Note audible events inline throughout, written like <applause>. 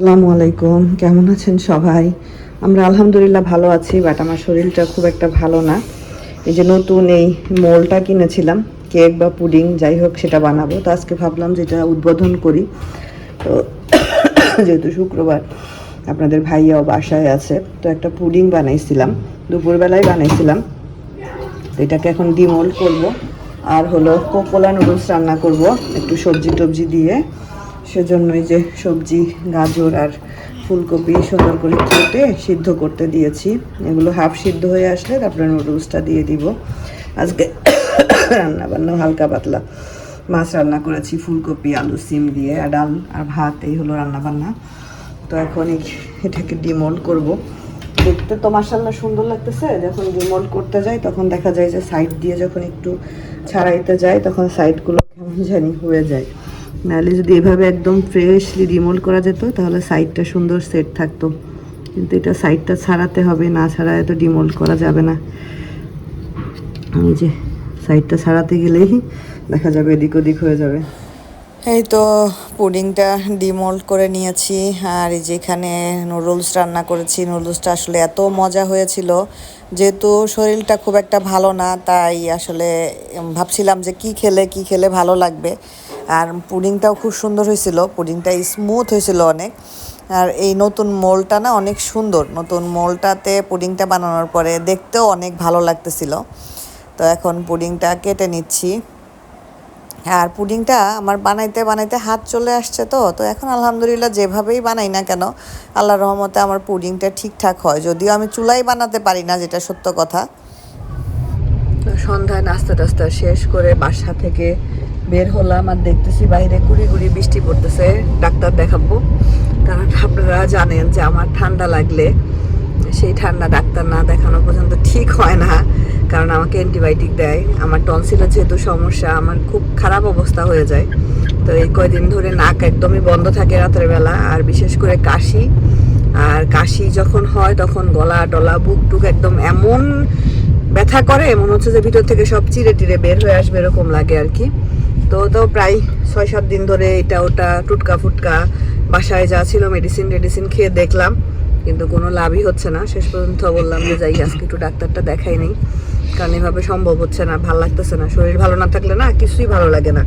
আসসালামু আলাইকুম। কেমন আছেন সবাই? আমরা আলহামদুলিল্লাহ ভালো আছি বাট আমার শরীরটা খুব একটা ভালো না। এই যে নতুন এই মোলটা কিনেছিলাম, কেক বা পুডিং, যাই হোক সেটা বানাবো। তো আজকে ভাবলাম যেটা উদ্বোধন করি। তো <coughs> যেহেতু শুক্রবার, আপনাদের ভাইয়াও বাসায় আছে, তো একটা পুডিং বানাইছিলাম। দুপুরবেলায় বানাইছিলাম। তো এটাকে এখন ডিমোল্ড করব। আর হলো কোকোলা নুডলস রান্না করব, একটু সবজি টবজি দিয়ে। সেজন্য এই যে সবজি, গাজর আর ফুলকপি সুন্দর করে কেটে সিদ্ধ করতে দিয়েছি। এগুলো হাফ সিদ্ধ হয়ে আসলে তারপরে নুডলসটা দিয়ে দিব। আজকে রান্না বান্না হালকা পাতলা। মাছ রান্না করেছি, ফুলকপি, আলু, সিম দিয়ে, আর ডাল, আর ভাত, এই হলো রান্না বান্না তো এখন এটাকে ডিমোল্ড করব। দেখতে তো মাসাল্লাহ সুন্দর লাগতেছে, যখন ডিমোল্ড করতে যাই তখন দেখা যায় যে সাইড দিয়ে যখন একটু ছাড়াইতে যায় তখন সাইডগুলো কেমন জানি হয়ে যায়। নাহলে যদি এভাবে একদম ফ্রেশলি ডিমোল্ড করা যেত, তাহলে সাইডটা সুন্দর সেট থাকতো। কিন্তু এটা সাইডটা ছাড়াতে হবে, না ছাড়া এত ডিমোল্ড করা যাবে না। এই যে সাইডটা ছাড়াতে গেলেই দেখা যাবে এদিক ওদিক হয়ে যাবে। এই তো পুডিংটা ডিমোল্ড করে নিয়েছি, আর এই যেখানে নুডলস রান্না করেছি। নুডলসটা আসলে এত মজা হয়েছিল, যেহেতু শরীরটা খুব একটা ভালো না, তাই আসলে ভাবছিলাম যে কি খেলে কি খেলে ভালো লাগবে। আর পুডিংটাও খুব সুন্দর হয়েছিল, পুডিংটা স্মুথ হয়েছিল অনেক। আর এই নতুন মোলটা না অনেক সুন্দর, নতুন মোলটাতে পুডিংটা বানানোর পরে দেখতেও অনেক ভালো লাগতেছিল। তো এখন পুডিংটা কেটে নিচ্ছি। আর পুডিংটা আমার বানাইতে বানাইতে হাত চলে আসছে তো তো এখন আলহামদুলিল্লাহ যেভাবেই বানাই না কেন, আল্লাহর রহমতে আমার পুডিংটা ঠিকঠাক হয়। যদিও আমি চুলাই বানাতে পারি না, যেটা সত্য কথা। সন্ধ্যায় নাস্তা টাস্তা শেষ করে বাসা থেকে বের হলাম আর দেখতেছি বাইরে গুড়ি গুড়ি বৃষ্টি পড়তেছে। ডাক্তার দেখাবো। কারণ আপনারা জানেন যে আমার ঠান্ডা লাগলে সেই ঠান্ডা ডাক্তার না দেখানো পর্যন্ত ঠিক হয় না, কারণ আমাকে অ্যান্টিবায়োটিক দেয়। আমার টনসিলের যেহেতু সমস্যা, আমার খুব খারাপ অবস্থা হয়ে যায়। তো এই কয়দিন ধরে নাক একদমই বন্ধ থাকে রাতের বেলা, আর বিশেষ করে কাশি। আর কাশি যখন হয়, তখন গলা, টলা বুক টুক একদম এমন ব্যথা করে, মনে হচ্ছে যে ভিতর থেকে সব চিরে টিরে বের হয়ে আসবে এরকম লাগে আর কি। তো তো প্রায় ছয় সাত দিন ধরে এটা ওটা টুটকা ফুটকা বাসায় যা ছিল মেডিসিন টেডিসিন খেয়ে দেখলাম। কিন্তু কোনো লাভই হচ্ছে না। শেষ পর্যন্ত বললাম যে যাই, আজকে একটু ডাক্তারটা দেখাই নেই। কারণ এভাবে সম্ভব হচ্ছে না, ভালো লাগতেছে না। শরীর ভালো না থাকলে না কিছুই ভালো লাগে না।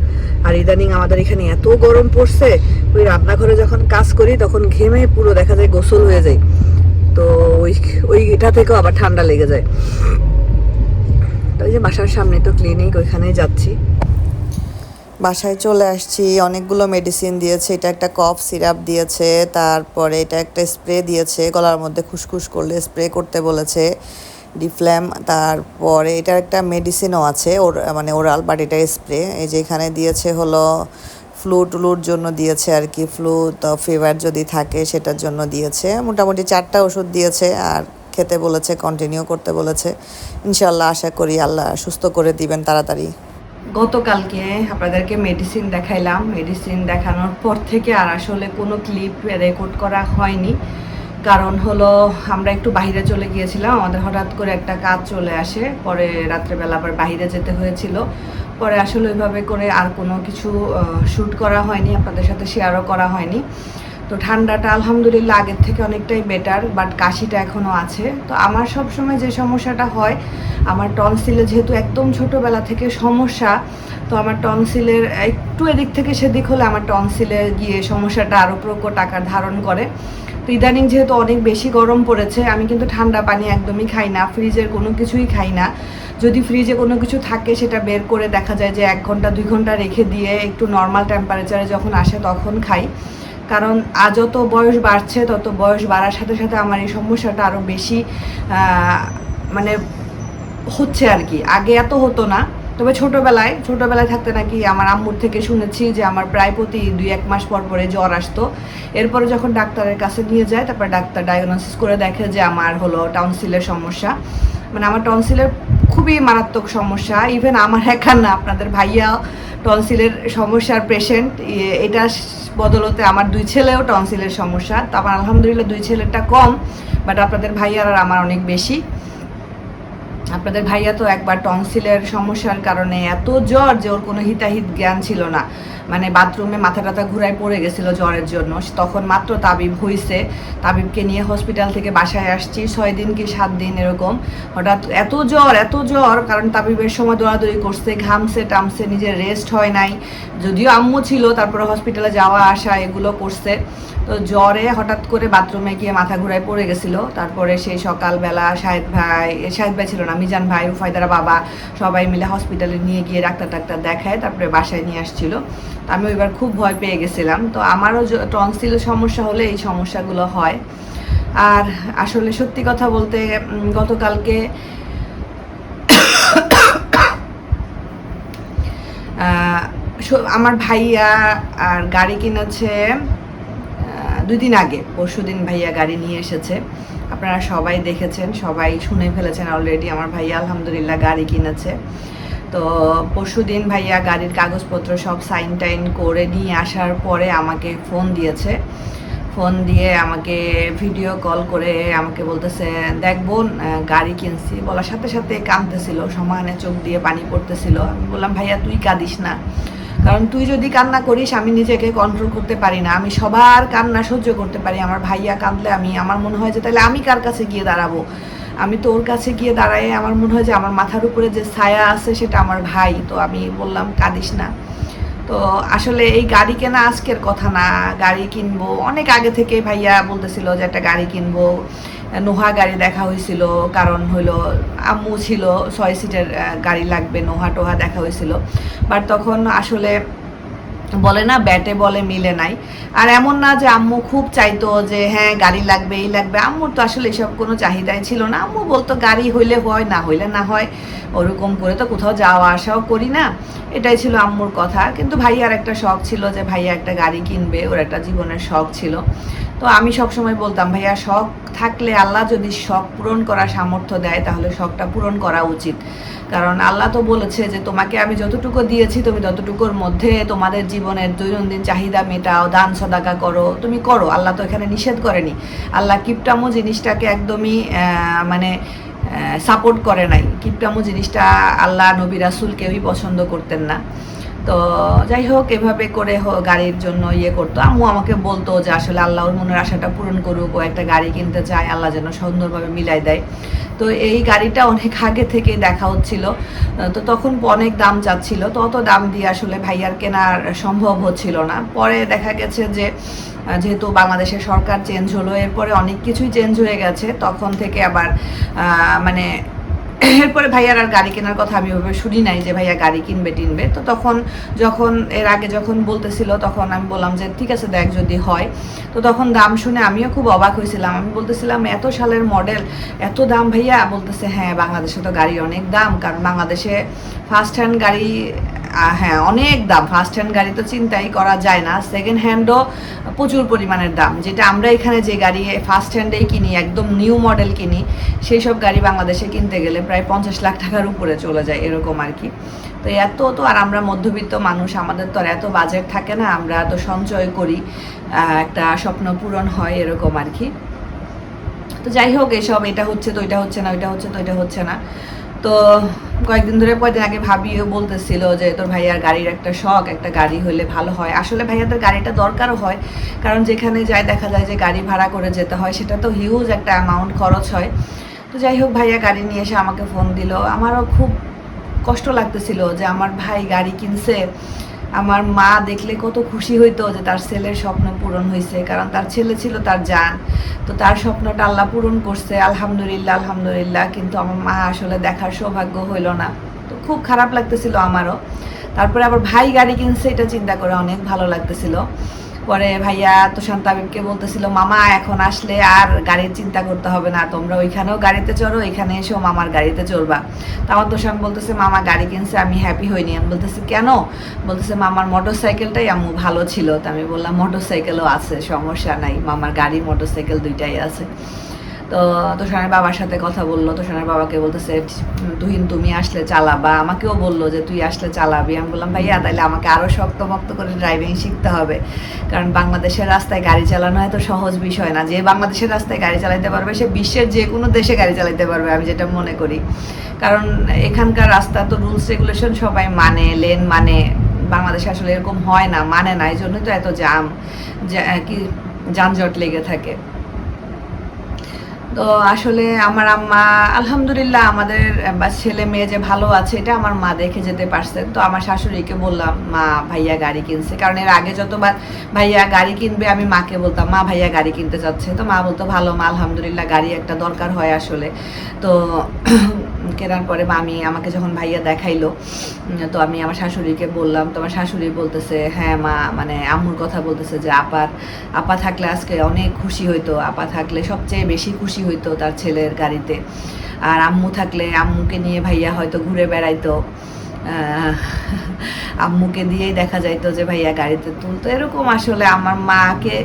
আর ইদানিং আমাদের এখানে এত গরম পড়ছে, ওই রান্নাঘরে যখন কাজ করি তখন ঘেমে পুরো দেখা যায় গোসল হয়ে যায়। তো ওই ওই এটা থেকেও আবার ঠান্ডা লেগে যায়। তো ওই যে বাসার সামনে তো ক্লিনিক ওইখানেই যাচ্ছি। বাসায় চলে আসছি, অনেকগুলো মেডিসিন দিয়েছে, এটা একটা কফ সিরাপ দিয়েছে, তারপরে এটা একটা স্প্রে দিয়েছে, গলার মধ্যে খুসখুস করলে স্প্রে করতে বলেছে ডিফ্ল্যাম তারপরে এটার একটা মেডিসিনও আছে, ওর মানে ওরাল বাট এটা স্প্রে এই যে এখানে দিয়েছে হলো ফ্লু টুলুর জন্য দিয়েছে আর কি ফ্লু তো ফিভার যদি থাকে সেটার জন্য দিয়েছে, মোটামুটি চারটা ওষুধ দিয়েছে, আর খেতে বলেছে কন্টিনিউ করতে বলেছে ইনশাল্লাহ আশা করি আল্লাহ সুস্থ করে দিবেন তাড়াতাড়ি। গতকালকে আপনাদেরকে মেডিসিন দেখাইলাম। মেডিসিন দেখানোর পর থেকে আর আসলে কোনো ক্লিপ রেকর্ড করা হয়নি। কারণ হলো আমরা একটু বাইরে চলে গিয়েছিলাম, আমাদের হঠাৎ করে একটা কাজ চলে আসে। পরে রাত্রেবেলা আবার বাইরে যেতে হয়েছিল। পরে আসলে ওইভাবে করে আর কোনো কিছু শ্যুট করা হয়নি, আপনাদের সাথে শেয়ারও করা হয়নি। তো ঠান্ডাটা আলহামদুলিল্লাহ আগের থেকে অনেকটাই বেটার বাট কাশিটা এখনও আছে। তো আমার সব সময় যে সমস্যাটা হয়, আমার টনসিলে যেহেতু একদম ছোটোবেলা থেকে সমস্যা, তো আমার টনসিলের একটু এদিক থেকে সেদিক হলে আমার টনসিলে গিয়ে সমস্যাটা আরও প্রকট আকার ধারণ করে। তো ইদানিং যেহেতু অনেক বেশি গরম পড়েছে, আমি কিন্তু ঠান্ডা পানি একদমই খাই না, ফ্রিজের কোনো কিছুই খাই না। যদি ফ্রিজে কোনো কিছু থাকে, সেটা বের করে দেখা যায় যে এক ঘণ্টা, দুই ঘণ্টা রেখে দিয়ে একটু নর্মাল টেম্পারেচারে যখন আসে তখন খাই। কারণ আজ যত বয়স বাড়ছে, তত বয়স বাড়ার সাথে সাথে আমার এই সমস্যাটা আরও বেশি মানে হচ্ছে আর কি। আগে এত হতো না, তবে ছোটবেলায় ছোটবেলায় থাকতে নাকি আমার আম্মুর থেকে শুনেছি যে আমার প্রায় প্রতি দুই এক মাস পর পরে জ্বর আসতো। এরপরে যখন ডাক্তারের কাছে নিয়ে যায়, তারপর ডাক্তার ডায়াগনোসিস করে দেখে যে আমার হলো টাউনসিলের সমস্যা। মানে আমার টনসিলের খুবই মারাত্মক সমস্যা। ইভেন আমার একা না, আপনাদের ভাইয়া টনসিলের সমস্যার পেশেন্ট এটা বদলতে আমার দুই ছেলেও টনসিলের সমস্যা। তারপর আলহামদুলিল্লাহ দুই ছেলেটা কম বাট আপনাদের ভাইয়ার আর আমার অনেক বেশি। আপনাদের ভাইয়া তো একবার টংসিলের সমস্যার কারণে এত জ্বর যে ওর কোনো হিতাহিত জ্ঞান ছিল না। মানে বাথরুমে মাথা টাথা ঘুরায় পড়ে গেছিল জ্বরের জন্য। তখন মাত্র তাবিব হইছে। তাবিবকে নিয়ে হসপিটাল থেকে বাসায় আসছি। ছয় দিন কি সাত দিন এরকম। হঠাৎ এত জ্বর এত জ্বর, কারণ তাবিবের সময় দৌড়াদৌড়ি করছে, ঘামছে, টামছে, নিজের রেস্ট হয় নাই। যদিও আম্মু ছিল, তারপরে হসপিটালে যাওয়া, আসা, এগুলো করছে। তো জ্বরে হঠাৎ করে বাথরুমে গিয়ে মাথা ঘুরায় পড়ে গেছিল। তারপরে সেই সকালবেলা শাহেদ ভাই শাহেদ ভাই ছিল না, মিজান ভাই রুফায়দারা বাবা সবাই মিলে হসপিটালে নিয়ে গিয়ে ডাক্তার টাক্তার দেখায়, তারপরে বাসায় নিয়ে আসছিল। তো আমি ওইবার খুব ভয় পেয়ে গেছিলাম। তো আমারও টনসিল সমস্যা হলে এই সমস্যাগুলো হয়। আর আসলে সত্যি কথা বলতে গতকালকে <coughs> আমার ভাইয়া আর গাড়ি কিনেছে আহ, দুই দিন আগে পরশু দিন ভাইয়া গাড়ি নিয়ে এসেছে। আপনারা সবাই দেখেছেন সবাই শুনে ফেলেছেন অলরেডি আমার ভাইয়া আলহামদুলিল্লাহ গাড়ি কিনেছে। তো পরশু দিন ভাইয়া গাড়ির কাগজপত্র সব সাইন টাইন করে নিয়ে আসার পরে আমাকে ফোন দিয়েছে। ফোন দিয়ে আমাকে ভিডিও কল করে আমাকে বলতেছে দেখ বোন গাড়ি কিনছি। বলার সাথে সাথে কাঁদতেছিল সমানে চোখ দিয়ে পানি পড়তেছিল। আমি বললাম ভাইয়া তুই কাঁদিস না। কারণ তুই যদি কান্না করিস, আমি নিজেকে কন্ট্রোল করতে পারি না। আমি সবার কান্না সহ্য করতে পারি। আমার ভাইয়া কাঁদলে আমি, আমার মনে হয় যে তাহলে আমি কার কাছে গিয়ে দাঁড়াবো? আমি তোর কাছে গিয়ে দাঁড়াই আমার মনে হয় যে আমার মাথার উপরে যে ছায়া আছে, সেটা আমার ভাই। তো আমি বললাম, কাঁদিস না। তো আসলে এই গাড়ি কেনা আজকের কথা না। গাড়ি কিনবো। অনেক আগে থেকে ভাইয়া বলতেছিল যে একটা গাড়ি কিনবো। নোহা গাড়ি দেখা হয়েছিল, কারণ হলো আম্মু ছিল, ছয় সিটের গাড়ি লাগবে নোহা টোহা দেখা হয়েছিল। বাট তখন আসলে বলে না, ব্যাটে বলে, মিলে নাই। আর এমন না যে আম্মু খুব চাইতো যে হ্যাঁ গাড়ি লাগবে, এই লাগবে। আম্মুর তো আসলে এসব কোনো চাহিদাই ছিল না। আম্মু বলতো, গাড়ি হইলে হয়, না হইলে না হয়, ওরকম করে তো কোথাও যাওয়া আসাও করি না। এটাই ছিল আম্মুর কথা। কিন্তু ভাইয়ার একটা শখ ছিল যে, ভাইয়া একটা গাড়ি কিনবে, ওর একটা জীবনের শখ ছিল। তো আমি সবসময় বলতাম, ভাইয়া, শখ থাকলে আল্লাহ যদি শখ পূরণ করার সামর্থ্য দেয়, তাহলে শখটা পূরণ করা উচিত। কারণ আল্লাহ তো বলেছে যে তোমাকে আমি যতটুকু দিয়েছি, তুমি ততটুকুর মধ্যে তোমাদের জীবনের দৈনন্দিন চাহিদা মেটাও, দান সদাকা করো, তুমি করো। আল্লাহ তো এখানে নিষেধ করেনি। আল্লাহ কিপটামো জিনিসটাকে একদমই মানে সাপোর্ট করে নাই। কিপটামো জিনিসটা আল্লাহ, নবী, রাসুল কেউই পছন্দ করতেন না। তো যাই হোক, এভাবে করে গাড়ির জন্য ইয়ে করতো। আম্মু আমাকে বলতো যে আসলে আল্লাহ ওর মনের আশাটা পূরণ করুক, ও একটা গাড়ি কিনতে চায়, আল্লাহ যেন সুন্দরভাবে মিলাই দেয়। তো এই গাড়িটা অনেক আগে থেকে দেখা হচ্ছিল। তো তখন অনেক দাম চাচ্ছিল তো অত দাম দিয়ে আসলে ভাইয়ার কেনার সম্ভব হচ্ছিল না। পরে দেখা গেছে যে যেহেতু বাংলাদেশের সরকার চেঞ্জ হলো, এরপরে অনেক কিছুই চেঞ্জ হয়ে গেছে। তখন থেকে আবার মানে এরপরে ভাইয়ার আর গাড়ি কেনার কথা আমি ওইভাবে শুনি নাই যে ভাইয়া গাড়ি কিনবে, টিনবে। তো তখন যখন, এর আগে যখন বলতেছিল, তখন আমি বললাম যে, ঠিক আছে দেখ যদি হয়। তো তখন দাম শুনে আমিও খুব অবাক হয়েছিলাম। আমি বলতেছিলাম, এত সালের মডেল এত দাম ভাইয়া? বলতেছে হ্যাঁ বাংলাদেশে তো গাড়ি অনেক দাম, কারণ বাংলাদেশে ফার্স্ট হ্যান্ড গাড়ি হ্যাঁ অনেক দাম। ফার্স্ট হ্যান্ড গাড়ি তো চিন্তাই করা যায় না। সেকেন্ড হ্যান্ডও প্রচুর পরিমাণের দাম। যেটা আমরা এখানে যে গাড়ি ফার্স্ট হ্যান্ডেই কিনি, একদম নিউ মডেল কিনি, সেই সব গাড়ি বাংলাদেশে কিনতে গেলে প্রায় পঞ্চাশ লাখ টাকার উপরে চলে যায় এরকম আর কি। তো এত তো আর আমরা মধ্যবিত্ত মানুষ, আমাদের তো আর এত বাজেট থাকে না। আমরা তো সঞ্চয় করি একটা স্বপ্ন পূরণ হয় এরকম আর কি। তো যাই হোক, এসব এটা হচ্ছে তো, এটা হচ্ছে না, ওইটা হচ্ছে তো এটা হচ্ছে না। তো কয়েকদিন ধরে কয়েকদিন আগে ভাবিও বলতেছিল যে তোর ভাইয়ার গাড়ির একটা শখ, একটা গাড়ি হলে ভালো হয়। আসলে ভাইয়াদের গাড়িটা দরকারও হয়, কারণ যেখানে যায় দেখা যায় যে গাড়ি ভাড়া করে যেতে হয়, সেটা তো হিউজ একটা অ্যামাউন্ট খরচ হয়। তো যাই হোক, ভাইয়া গাড়ি নিয়ে এসে আমাকে ফোন দিল। আমারও খুব কষ্ট লাগতেছিল যে আমার ভাই গাড়ি কিনছে। আমার মা দেখলে কত খুশি হইতো যে তার ছেলের স্বপ্ন পূরণ হয়েছে কারণ তার ছেলে ছিল তার যান তো তার স্বপ্নটা আল্লাহ পূরণ করছে, আলহামদুলিল্লাহ আলহামদুলিল্লাহ। কিন্তু আমার মা আসলে দেখার সৌভাগ্য হইল না। তো খুব খারাপ লাগতেছিল আমারও। তারপরে আবার ভাই গাড়ি কিনছে, এটা চিন্তা করে অনেক ভালো লাগতেছিল। পরে ভাইয়া তুষান তামিমকে বলতেছিল, মামা, এখন আসলে আর গাড়ির চিন্তা করতে হবে না, তোমরা ওইখানেও গাড়িতে চড়ো, এখানে এসেও মামার গাড়িতে চড়বা। তো আমার তুষান বলতেছে, মামা, গাড়ি কিনছে, আমি হ্যাপি হইনি। আমি বলতেছি, কেন? বলতেছে, মামার মোটর সাইকেলটাই আমি ভালো ছিল। তো আমি বললাম মোটর সাইকেলও আছে, সমস্যা নাই, মামার গাড়ি মোটর সাইকেল দুইটাই আছে। তো তোষানের বাবার সাথে কথা বলল, তোষানের বাবাকে বলতেছে, তুহিন, তুমি আসলে চালাবা। আমাকেও বলল যে, তুই আসলে চালাবি। আমি বললাম, ভাইয়া তাহলে আমাকে আরও শক্তমক্ত করে ড্রাইভিং শিখতে হবে। কারণ বাংলাদেশের রাস্তায় গাড়ি চালানো এত সহজ বিষয় না। যে বাংলাদেশের রাস্তায় গাড়ি চালাতে পারবে, সে বিশ্বের যে কোনো দেশে গাড়ি চালাতে পারবে, আমি যেটা মনে করি। কারণ এখানকার রাস্তা তো রুলস রেগুলেশন সবাই মানে লেন মানে। বাংলাদেশে আসলে এরকম হয় না মানে না। এই জন্যই তো এত জাম কি যানজট লেগে থাকে। তো আসলে আমার আম্মা, আলহামদুলিল্লাহ আমাদের ছেলে মেয়ে যে ভালো আছে, এটা আমার মা দেখে যেতে পারছেন তো আমার শাশুড়িকে বললাম, মা, ভাইয়া গাড়ি কিনছে। কারণ এর আগে যতবার ভাইয়া গাড়ি কিনবে, আমি মাকে বলতাম, মা, ভাইয়া গাড়ি কিনতে যাচ্ছে তো মা বলতো, ভালো মা, আলহামদুলিল্লাহ গাড়ি একটা দরকার হয় আসলে। তো কেনার পরে আমি আমাকে যখন ভাইয়া দেখাইলো তো আমি আমার শাশুড়িকে বললাম, তো আমার শাশুড়ি বলতেছে হ্যাঁ মা মানে আম্মুর কথা বলতেছে যে আপার আপা থাকলে আজকে অনেক খুশি হইতো, আপা থাকলে সবচেয়ে বেশি খুশি হইতো তার ছেলের গাড়িতে। আর আম্মু থাকলে আম্মুকে নিয়ে ভাইয়া হয়তো ঘুরে বেড়াইতো। আম্মুকে দিয়েই দেখা যাইতো যে ভাইয়া গাড়িতে তুলতো। এরকম আসলে আমার মাকে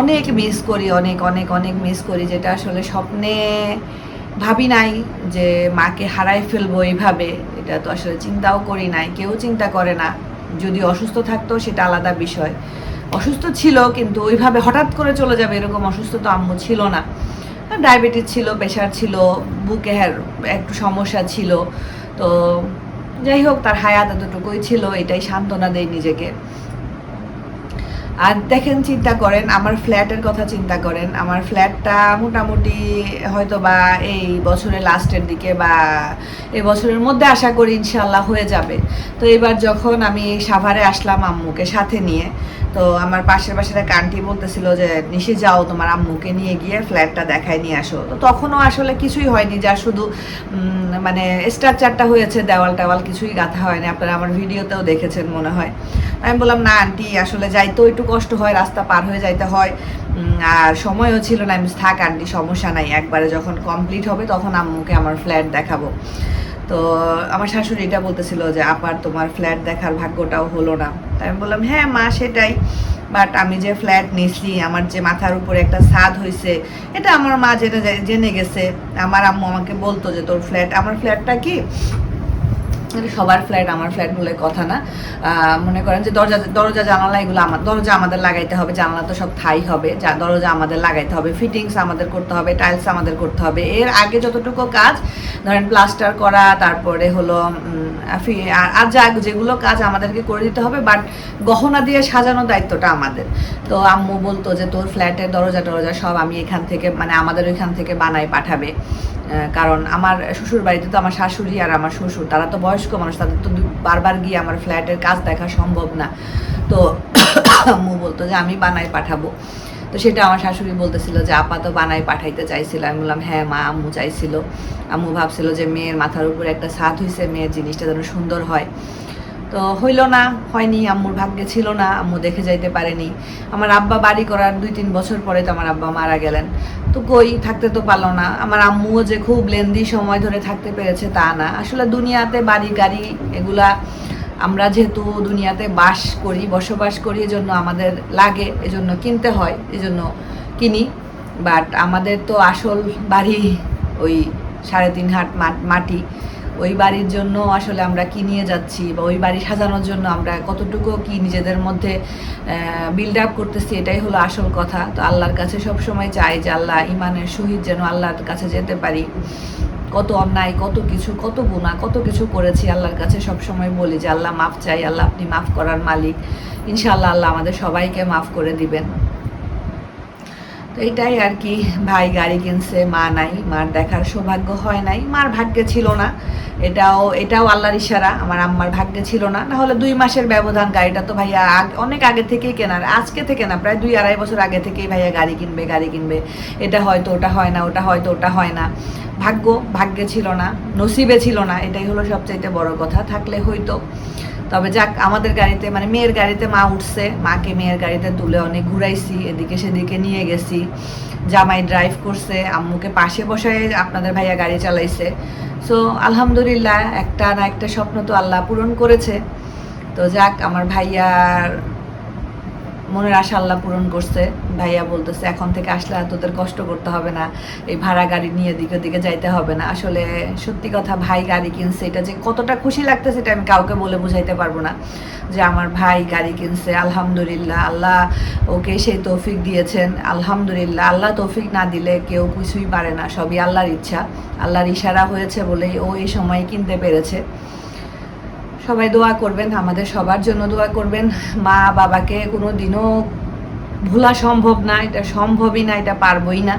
অনেক মিস করি, অনেক অনেক অনেক মিস করি, যেটা আসলে স্বপ্নে ভাবি নাই যে মাকে হারাই ফেলব এইভাবে। এটা তো আসলে চিন্তাও করি নাই, কেউ চিন্তা করে না। যদি অসুস্থ থাকতো সেটা আলাদা বিষয়। অসুস্থ ছিল কিন্তু ওইভাবে হঠাৎ করে চলে যাবে এরকম অসুস্থ তো আম্মু ছিল না। ডায়াবেটিস ছিল, প্রেশার ছিল, বুকে হ্যার- একটু সমস্যা ছিল। তো যাই হোক, তার হায়াত এতটুকুই ছিল, এটাই সান্ত্বনা দেয় নিজেকে। আর দেখেন, চিন্তা করেন, আমার ফ্ল্যাটের কথা চিন্তা করেন। আমার ফ্ল্যাটটা মোটামুটি হয়তো বা এই বছরের লাস্টের দিকে বা এই বছরের মধ্যে আশা করি ইনশাল্লাহ হয়ে যাবে। তো এবার যখন আমি সাভারে আসলাম আম্মুকে সাথে নিয়ে তো আমার পাশের পাশের এক আন্টি বলতেছিল যে, নিশে যাও, তোমার আম্মুকে নিয়ে গিয়ে ফ্ল্যাটটা দেখায় নিয়ে আসো। তো তখনও আসলে কিছুই হয়নি, যা শুধু মানে স্ট্রাকচারটা হয়েছে দেওয়াল টেওয়াল কিছুই গাঁথা হয়নি। আপনারা আমার ভিডিওতেও দেখেছেন মনে হয়। আমি বললাম, না আন্টি আসলে যাইতেও একটু কষ্ট হয়, রাস্তা পার হয়ে যাইতে হয়। আর সময়ও ছিল না, আমি থাক আন্টি সমস্যা নাই। একবারে যখন কমপ্লিট হবে, তখন আম্মুকে আমার ফ্ল্যাট দেখাবো। তো আমার শাশুড়ি এটা বলতেছিল যে, আপার তোমার ফ্ল্যাট দেখার ভাগ্যটাও হলো না। তাই আমি বললাম হ্যাঁ মা, সেটাই। বাট আমি যে ফ্ল্যাট নিছি আমার যে মাথার উপরে একটা স্বাদ হয়েছে এটা আমার মা যেটা জেনে গেছে, আমার আম্মু আমাকে বলতো যে, তোর ফ্ল্যাট আমার ফ্ল্যাটটা কি? মানে সবার ফ্ল্যাট আমার ফ্ল্যাট বলে কথা না। মনে করেন যে দরজা দরজা, জানালা, এগুলো আমার দরজা আমাদের লাগাইতে হবে, জানালা তো সব থাই হবে। যা, দরজা আমাদের লাগাইতে হবে ফিটিংস আমাদের করতে হবে টাইলস আমাদের করতে হবে। এর আগে যতটুকু কাজ, ধরেন প্লাস্টার করা, তারপরে হলো আর- যা, যেগুলো কাজ আমাদেরকে করে দিতে হবে বাট গহনা দিয়ে সাজানো দায়িত্বটা আমাদের। তো আম্মু বলতো যে, তোর ফ্ল্যাটের দরজা টরজা সব আমি এখান থেকে মানে আমাদের ওইখান থেকে বানাই পাঠাবে। কারণ আমার শ্বশুর বাড়িতে তো আমার শাশুড়ি আর আমার শ্বশুর, তারা তো বয়স্ক মানুষ, তাদের তো বারবার গিয়ে আমার ফ্ল্যাটের কাজ দেখা সম্ভব না। তো <coughs> আম্মু বলতো যে, আমি বানাই পাঠাবো। তো সেটা আমার শাশুড়ি বলতেছিল যে, আপা তো বানাই পাঠাইতে চাইছিল। আমি বললাম হ্যাঁ মা, আম্মু চাইছিল। আম্মু ভাবছিল যে, মেয়ের মাথার উপরে একটা ছাদ হয়েছে মেয়ের জিনিসটা যেন সুন্দর হয়। তো হইল না, হয়নি, আম্মুর ভাগ্যে ছিল না, আম্মু দেখে যাইতে পারেনি। আমার আব্বা বাড়ি করার দুই তিন বছর পরে তো আমার আব্বা মারা গেলেন। তো কই, থাকতে তো পারল না। আমার আম্মুও যে খুব লেন্দি সময় ধরে থাকতে পেরেছে তা না। আসলে দুনিয়াতে বাড়ি, গাড়ি এগুলা আমরা যেহেতু দুনিয়াতে বাস করি, বসবাস করি, এজন্য আমাদের লাগে, এজন্য কিনতে হয়, এজন্য কিনি। বাট আমাদের তো আসল বাড়ি ওই সাড়ে তিন হাট মাটি। ওই বাড়ির জন্য আসলে আমরা কি নিয়ে যাচ্ছি বা ওই বাড়ি সাজানোর জন্য আমরা কতটুকু কি নিজেদের মধ্যে বিল্ড আপ করতেছি, এটাই হলো আসল কথা। তো আল্লাহর কাছে সব সময় চাই যে আল্লাহ ইমানের সহিত যেন আল্লাহর কাছে যেতে পারি। কত অন্যায়, কত কিছু, কত গুণা কত কিছু করেছি আল্লাহর কাছে সব সময় বলি যে, আল্লাহ মাফ চাই, আল্লাহ আপনি মাফ করার মালিক। ইনশাআল্লাহ আল্লাহ আমাদের সবাইকে মাফ করে দিবেন। তো এটাই আর কি, ভাই গাড়ি কিনছে, মা নাই, মার দেখার সৌভাগ্য হয় নাই। মার ভাগ্যে ছিল না, এটাও এটাও আল্লাহর ইশারা, আমার আম্মার ভাগ্যে ছিল না। না হলে দুই মাসের ব্যবধান গাড়িটা তো ভাইয়া অনেক আগে থেকেই কেনার, আজকে থেকে না, প্রায় দুই আড়াই বছর আগে থেকেই ভাইয়া গাড়ি কিনবে গাড়ি কিনবে। এটা হয়তো ওটা হয় না, ওটা হয়তো ওটা হয় না। ভাগ্য, ভাগ্যে ছিল না, নসিবে ছিল না, এটাই হলো সবচাইতে বড় কথা। থাকলে হয়তো তবে যাক, আমাদের গাড়িতে মানে মেয়ের গাড়িতে মা উঠছে। মাকে মেয়ের গাড়িতে তুলে অনেক ঘুরাইছি, এদিকে সেদিকে নিয়ে গেছি। জামাই ড্রাইভ করছে, আম্মুকে পাশে বসে আপনাদের ভাইয়া গাড়ি চালাইছে। সো আলহামদুলিল্লাহ, একটা না একটা স্বপ্ন তো আল্লাহ পূরণ করেছে। তো যাক, আমার ভাইয়ার মনের আশা আল্লাহ পূরণ করছে। ভাইয়া বলতেছে, এখন থেকে আসলে তোদের কষ্ট করতে হবে না। এই ভাড়া গাড়ি নিয়ে দিকে দিকে যাইতে হবে না। আসলে সত্যি কথা, ভাই গাড়ি কিনছে, এটা যে কতটা খুশি লাগতেছে এটা আমি কাউকে বলে বুঝাইতে পারব না। যে আমার ভাই গাড়ি কিনছে, আলহামদুলিল্লাহ, আল্লাহ ওকে সেই তৌফিক দিয়েছেন। আলহামদুলিল্লাহ, আল্লাহ তৌফিক না দিলে কেউ কিছুই পারে না, সবই আল্লাহর ইচ্ছা। আল্লাহর ইশারা হয়েছে বলেই ও এই সময় কিনতে পেরেছে। সবাই দোয়া করবেন, আমাদের সবার জন্য দোয়া করবেন। মা বাবাকে কোনো দিনও ভোলা সম্ভব না, এটা সম্ভবই না, এটা পারবই না।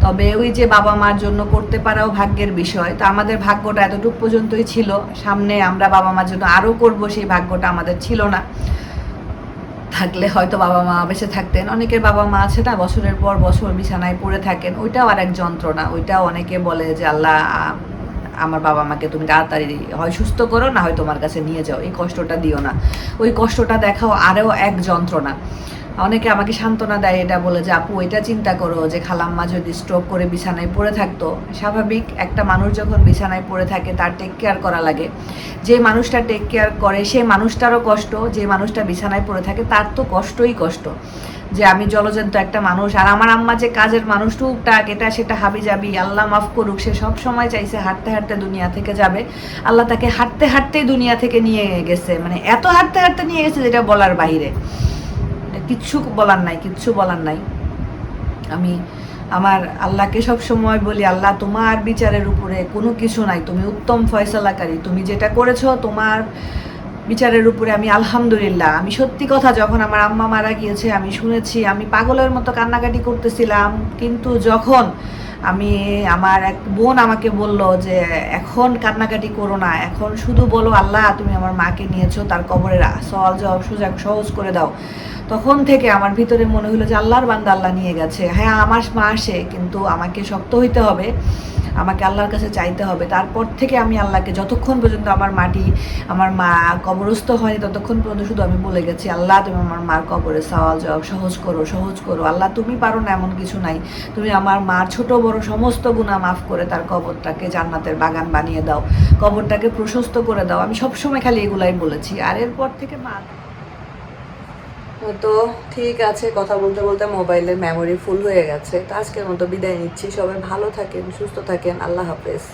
তবে ওই যে বাবা মার জন্য করতে পারাও ভাগ্যের বিষয়। তো আমাদের ভাগ্যটা এতটুকু পর্যন্তই ছিল। সামনে আমরা বাবা মার জন্য আরও করব, সেই ভাগ্যটা আমাদের ছিল না। থাকলে হয়তো বাবা মা বেঁচে থাকতেন। অনেকের বাবা মা আছে না, বছরের পর বছর বিছানায় পড়ে থাকেন। ওইটাও আর এক যন্ত্রণা। ওইটাও অনেকে বলে যে, আল্লাহ আমার বাবা মাকে তুমি তাড়াতাড়ি হয় সুস্থ করো, না হয় তোমার কাছে নিয়ে যাও। এই কষ্টটা দিও না। ওই কষ্টটা দেখাও আরও এক যন্ত্রণা। অনেকে আমাকে সান্ত্বনা দেয়, এটা বলে যে, আপু, এটা চিন্তা করো যে, খালাম্মা যদি স্ট্রোক করে বিছানায় পড়ে থাকতো। স্বাভাবিক, একটা মানুষ যখন বিছানায় পড়ে থাকে, তার টেক কেয়ার করা লাগে। যে মানুষটা টেক কেয়ার করে সেই মানুষটারও কষ্ট। যে মানুষটা বিছানায় পড়ে থাকে, তার তো কষ্টই কষ্ট। যে আমি জলজন্ত একটা মানুষ, আর আমার আম্মা যে কাজের মানুষ, টুকটাক এটা সেটা হাবি যাবি আল্লাহ মাফ করুক, সে সব সময় চাইছে হাঁটতে হাঁটতে দুনিয়া থেকে যাবে। আল্লাহ তাকে হাঁটতে হাঁটতেই দুনিয়া থেকে নিয়ে গেছে মানে এত হাঁটতে হাঁটতে নিয়ে গেছে যেটা বলার বাইরে। কিচ্ছু বলার নাই, কিচ্ছু বলার নাই। আমি আমার আল্লাহকে সব সময় বলি, আল্লাহ তোমার বিচারের উপরে কোনো কিছু নাই, তুমি উত্তম ফয়সালাকারী, তুমি যেটা করেছ তোমার বিচারের উপরে আমি আলহামদুলিল্লাহ। আমি সত্যি কথা, যখন আমার আম্মা মারা গিয়েছে, আমি শুনেছি, আমি পাগলের মতো কান্নাকাটি করতেছিলাম। কিন্তু যখন আমি, আমার এক বোন আমাকে বলল যে, এখন কান্নাকাটি করো না, এখন শুধু বলো, আল্লাহ, তুমি আমার মাকে নিয়েছো, তার কবরের সওয়াল জবাব সুযোগ সহজ করে দাও। তখন থেকে আমার ভিতরে মনে হলো যে, আল্লাহর বান্দা আল্লাহ নিয়ে গেছে। হ্যাঁ আমার মা আসে, কিন্তু আমাকে শক্ত হইতে হবে। আমাকে আল্লাহর কাছে চাইতে হবে। তারপর থেকে আমি আল্লাহকে যতক্ষণ পর্যন্ত আমার মাটি, আমার মা কবরস্থ হয়নি, ততক্ষণ পর্যন্ত শুধু আমি বলে গেছি, আল্লাহ, তুমি আমার মার কবরে সওয়াল জবাব সহজ করো সহজ করো। আল্লাহ, তুমি পারো না এমন কিছু নাই। তুমি আমার মার ছোট বড় সমস্ত গুণা মাফ করে তার কবরটাকে জান্নাতের বাগান বানিয়ে দাও। কবরটাকে প্রশস্ত করে দাও। আমি সবসময় খালি এগুলাই বলেছি। আর এরপর থেকে মা তো ঠিক আছে, কথা বলতে বলতে মোবাইলের মেমোরি ফুল হয়ে গেছে। তো আজকের মতো বিদায় নিচ্ছি। সবাই ভালো থাকেন, সুস্থ থাকেন। আল্লাহ হাফেজ।